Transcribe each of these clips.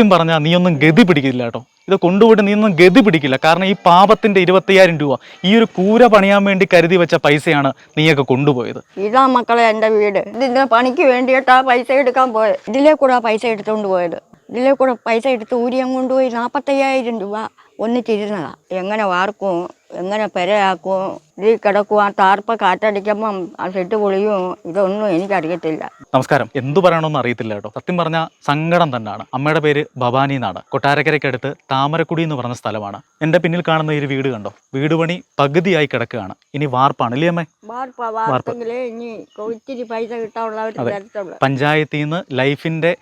സത്യം പറഞ്ഞാൽ നീയൊന്നും ഗതി പിടിക്കില്ല കേട്ടോ. ഇത് കൊണ്ടുപോയിട്ട് നീയൊന്നും ഗതി പിടിക്കില്ല. കാരണം ഈ പാപത്തിന്റെ ഇരുപത്തയ്യായിരം രൂപ ഈ ഒരു കൂര പണിയാൻ വേണ്ടി കരുതി വെച്ച പൈസയാണ് നീയൊക്കെ കൊണ്ടുപോയത്. ഇതാ മക്കളെ എന്റെ വീട്. ഇതിന്റെ പണിക്ക് വേണ്ടിയിട്ട് ആ പൈസ എടുക്കാൻ പോയത് ഇതിലേ കൂടെ ആ പൈസ എടുത്തുകൊണ്ട് പോയത്. ഇതിലേ കൂടെ പൈസ എടുത്ത് ഊരിയം കൊണ്ടുപോയി നാൽപ്പത്തയ്യായിരം രൂപ ഒന്നിച്ചിരുന്നതാ. എങ്ങനെ വാർക്കും എങ്ങനെ പെരയാക്കും ഇതിൽ കിടക്കുക താർപ്പ കാറ്റടിക്കുമ്പം ആ ഷെഡ് പൊളിയും ഇതൊന്നും എനിക്കറിയത്തില്ല. നമസ്കാരം. എന്തു പറയണമെന്ന് അറിയത്തില്ല കേട്ടോ. സത്യം പറഞ്ഞ സങ്കടം തന്നെയാണ് അമ്മയുടെ പേര് ഭവാനി എന്നാണ്. കൊട്ടാരക്കരയ്ക്കടുത്ത് താമരക്കുടി എന്ന് പറഞ്ഞ സ്ഥലമാണ്. എന്റെ പിന്നിൽ കാണുന്ന ഈ വീട് കണ്ടോ? വീട് പണി പകുതിയായി കിടക്കുകയാണ്. ഇനി വാർപ്പാണ് ഇല്ലേ അമ്മേ? പഞ്ചായത്തിൽ നിന്ന് ലൈഫിന്റെ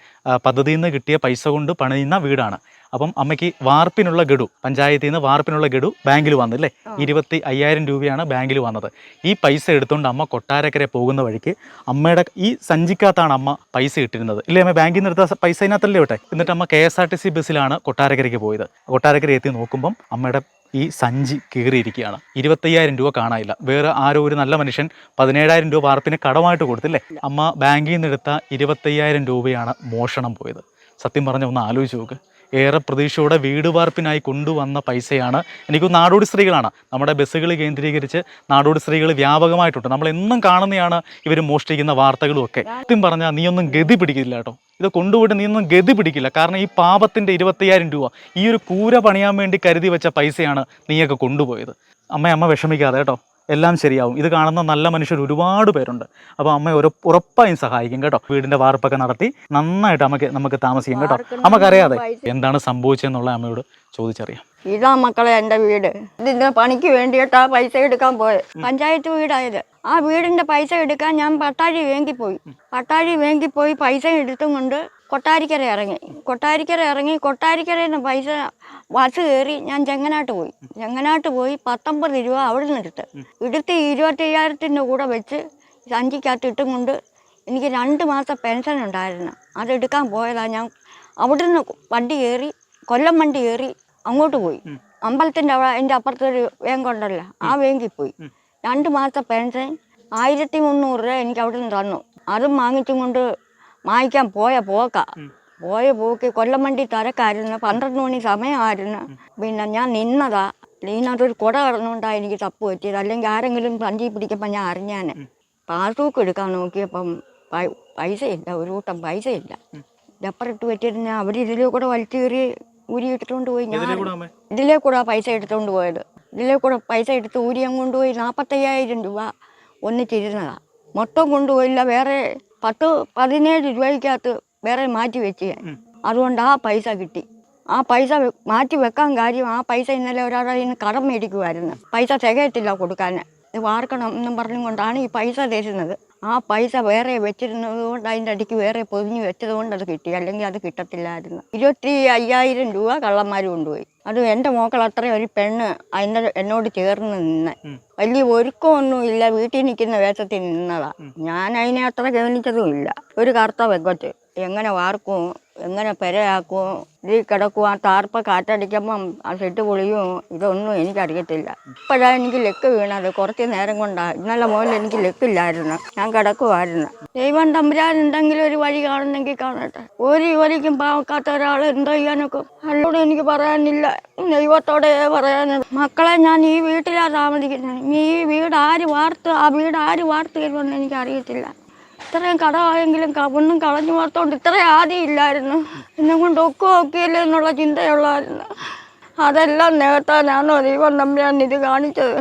പദ്ധതിയിൽ നിന്ന് കിട്ടിയ പൈസ കൊണ്ട് പണിയുന്ന വീടാണ്. അപ്പം അമ്മയ്ക്ക് വാർപ്പിനുള്ള ഗഡു പഞ്ചായത്തിൽ നിന്ന് വാർപ്പിനുള്ള ഗഡു ബാങ്കിൽ വന്നില്ലേ ഇരുപത്തി അയ്യായിരം രൂപയാണ് ബാങ്കിൽ വന്നത്. ഈ പൈസ എടുത്തുകൊണ്ട് അമ്മ കൊട്ടാരക്കര പോകുന്ന വഴിക്ക് അമ്മയുടെ ഈ സഞ്ചിക്കകത്താണ് അമ്മ പൈസ ഇട്ടിരുന്നത്. ഇല്ലേ അമ്മ? ബാങ്കിൽ നിന്ന് എടുത്ത പൈസ ഇതിനകത്തല്ലേ വിട്ടെ? എന്നിട്ട് അമ്മ K S R T C ബസ്സിലാണ് കൊട്ടാരക്കരയ്ക്ക് പോയത്. കൊട്ടാരക്കര എത്തി നോക്കുമ്പം അമ്മയുടെ ഈ സഞ്ചി കീറിയിരിക്കുകയാണ്. ഇരുപത്തയ്യായിരം രൂപ കാണാനില്ല. വേറെ ആരോ ഒരു നല്ല മനുഷ്യൻ പതിനേഴായിരം രൂപ വാർപ്പിന് കടമായിട്ട് കൊടുത്തില്ലേ? അമ്മ ബാങ്കിൽ നിന്ന് എടുത്ത ഇരുപത്തയ്യായിരം രൂപയാണ് മോഷണം പോയത്. സത്യം പറഞ്ഞ ഒന്ന് ആലോചിച്ച് നോക്ക്. ഏറെ പ്രതീക്ഷയോടെ വീട് വാർപ്പിനായി കൊണ്ടുവന്ന പൈസയാണ്. എനിക്ക് നാടോടി സ്ത്രീകളാണ്. നമ്മുടെ ബസ്സുകൾ കേന്ദ്രീകരിച്ച് നാടോടി സ്ത്രീകൾ വ്യാപകമായിട്ടുണ്ട്. നമ്മൾ എന്നും കാണുന്നതാണ് ഇവർ മോഷ്ടിക്കുന്ന വാർത്തകളും ഒക്കെ. സത്യം പറഞ്ഞാൽ നീയൊന്നും ഗതി പിടിക്കില്ല കേട്ടോ. ഇത് കൊണ്ടുപോയിട്ട് ഒന്നും ഗതി പിടിക്കില്ല. കാരണം ഈ പാപത്തിന്റെ ഇരുപത്തയ്യായിരം രൂപ ഈ ഒരു കൂര പണിയാൻ വേണ്ടി കരുതി വെച്ച പൈസയാണ് നീയൊക്കെ കൊണ്ടുപോയത്. അമ്മ അമ്മ വിഷമിക്കാതെ കേട്ടോ. എല്ലാം ശരിയാവും. ഇത് കാണുന്ന നല്ല മനുഷ്യർ ഒരുപാട് പേരുണ്ട്. അപ്പോൾ അമ്മ ഒരു ഉറപ്പായും സഹായിക്കും കേട്ടോ. വീടിന്റെ വാർപ്പൊക്കെ നടത്തി നന്നായിട്ട് അമ്മയ്ക്ക് നമുക്ക് താമസിക്കാം കേട്ടോ. അമ്മക്കറിയാതെ എന്താണ് സംഭവിച്ചതെന്നുള്ള അമ്മയോട് ചോദിച്ചറിയാം. ഇതാ മക്കളെ എന്റെ വീട്. ഇതിന്റെ പണിക്ക് വേണ്ടിയിട്ടാ പൈസ എടുക്കാൻ പോയത് പഞ്ചായത്ത് വീടായത്. ആ വീടിന്റെ പൈസ എടുക്കാൻ ഞാൻ പട്ടാഴി വേങ്കി പോയി പട്ടാഴി വേങ്കി പോയി പൈസ എടുത്തും കൊണ്ട് കൊട്ടാരിക്കര ഇറങ്ങി. കൊട്ടാരിക്കര ഇറങ്ങി കൊട്ടാരിക്കരയിൽ നിന്ന് പൈസ ബസ് കയറി ഞാൻ ചെങ്ങനാട്ട് പോയി. ചെങ്ങനാട്ട് പോയി പത്തൊമ്പത് രൂപ അവിടെ നിന്ന് എടുത്ത് എടുത്ത് ഇരുപത്തി അയ്യായിരത്തിന്റെ കൂടെ വെച്ച് സഞ്ചിക്കകത്ത് ഇട്ടും കൊണ്ട് എനിക്ക് രണ്ട് മാസം പെൻഷൻ ഉണ്ടായിരുന്നു. അതെടുക്കാൻ പോയതാണ് ഞാൻ. അവിടെ നിന്ന് വണ്ടി കയറി കൊല്ലം വണ്ടി കയറി അങ്ങോട്ട് പോയി. അമ്പലത്തിന്റെ അവിടെ എന്റെ അപ്പുറത്തൊരു വേങ്കുണ്ടല്ലോ ആ വേങ്കിൽ പോയി. രണ്ട് മാസം പെൻഷൻ ആയിരത്തി മുന്നൂറ് രൂപ എനിക്ക് അവിടെ നിന്ന് തന്നു. അതും വാങ്ങിച്ചും കൊണ്ട് വാങ്ങിക്കാൻ പോയ പോക്ക. പോയ പോക്ക് കൊല്ലം വണ്ടി തിരക്കായിരുന്നു പന്ത്രണ്ട് മണി സമയമായിരുന്നു പിന്നെ ഞാൻ നിന്നതാ. ഇതിനകത്തൊരു കുട കടന്നുകൊണ്ടാ എനിക്ക് തപ്പ് പറ്റിയത്. അല്ലെങ്കിൽ ആരെങ്കിലും സഞ്ചി പിടിക്കുമ്പോൾ ഞാൻ അറിഞ്ഞാനെ. പാസ്ബുക്ക് എടുക്കാൻ നോക്കിയപ്പം പൈസ പൈസയില്ല. ഒരു കൂട്ടം പൈസയില്ല. ഡപ്പറിട്ട് പറ്റിയിരുന്ന അവർ ഇതിലേ കൂടെ വലിച്ചു കയറി ഊരി എടുത്തുകൊണ്ട് പോയി. ഞാൻ ഇതിലേ കൂടെ പൈസ എടുത്തുകൊണ്ട് പോയത്. ഇതിലേ കൂടെ പൈസ എടുത്ത് ഊരിയം കൊണ്ടുപോയി നാൽപ്പത്തയ്യായിരം രൂപ ഒന്നിച്ചിരുന്നതാണ് മൊത്തം കൊണ്ടുപോയില്ല. വേറെ പത്ത് പതിനേഴ് രൂപയ്ക്കകത്ത് വേറെ മാറ്റി വെച്ച് ഞാൻ. അതുകൊണ്ട് ആ പൈസ കിട്ടി. ആ പൈസ മാറ്റി വെക്കാൻ കാര്യം ആ പൈസ ഇന്നലെ ഒരാളെ ഇന്ന് കടം മേടിക്കുമായിരുന്നു പൈസ തികയത്തില്ല കൊടുക്കാൻ. ഇത് വാർക്കണം എന്നും പറഞ്ഞും കൊണ്ടാണ് ഈ പൈസ തരുന്നത്. ആ പൈസ വേറെ വെച്ചിരുന്നത് കൊണ്ട് അതിന്റെ അടിക്ക് വേറെ പൊതിഞ്ഞ് വെച്ചത് കൊണ്ട് അത് കിട്ടി. അല്ലെങ്കിൽ അത് കിട്ടത്തില്ലായിരുന്നു. ഇരുപത്തി അയ്യായിരം രൂപ കള്ളന്മാർ കൊണ്ടുപോയി. അത് എന്റെ മോക്കൾ അത്രയും ഒരു പെണ്ണ് അതിന്റെ എന്നോട് ചേർന്ന് നിന്ന്. വലിയ ഒരുക്കമൊന്നും ഇല്ല. വീട്ടിൽ നിൽക്കുന്ന വേഷത്തിൽ നിന്നതാ. ഞാൻ അതിനെ അത്ര ഗവനിച്ചതും ഇല്ല ഒരു കറുത്ത വെക്കത്ത് എങ്ങനെ വാർക്കും എങ്ങനെ പെരയാക്കും? ഈ കിടക്കും ആ താർപ്പ കാറ്റടിക്കുമ്പം ആ ഷെഡ് പൊളിയും? ഇതൊന്നും എനിക്കറിയത്തില്ല. ഇപ്പോഴാണ് എനിക്ക് ലെക്ക് വീണത്. കുറച്ച് നേരം കൊണ്ടാണ് ഇന്നലെ മുതൽ എനിക്ക് ലെക്കില്ലായിരുന്നു. ഞാൻ കിടക്കുമായിരുന്നു ദൈവം തമ്പുരാൻ എന്തെങ്കിലും ഒരു വഴി കാണുന്നെങ്കിൽ കാണട്ടെ. ഒരു ജോലിക്കും പാവക്കാത്ത ഒരാൾ എന്തോ ചെയ്യാനൊക്കെ അല്ലോട് എനിക്ക് പറയാനില്ല. ദൈവത്തോടെ പറയാനുള്ളൂ മക്കളെ ഞാൻ ഈ വീട്ടിലാണ് താമസിക്കുന്നത്. ഈ വീട് ആര് വാർത്ത് ആ വീട് ആര് വാർത്ത് തരുമെന്ന് എനിക്ക് അറിയത്തില്ല ഇത്രയും കടമായെങ്കിലും ഒന്നും കളഞ്ഞു മാർത്തോണ്ട് ഇത്രയും ആദ്യം ഇല്ലായിരുന്നു എന്നെ കൊണ്ട് ഒക്കെ നോക്കിയല്ലേ എന്നുള്ള ചിന്തയുള്ളായിരുന്നു. അതെല്ലാം നേട്ടാനാണോ ദൈവം തമ്മിലാണ് ഇത് കാണിച്ചത്.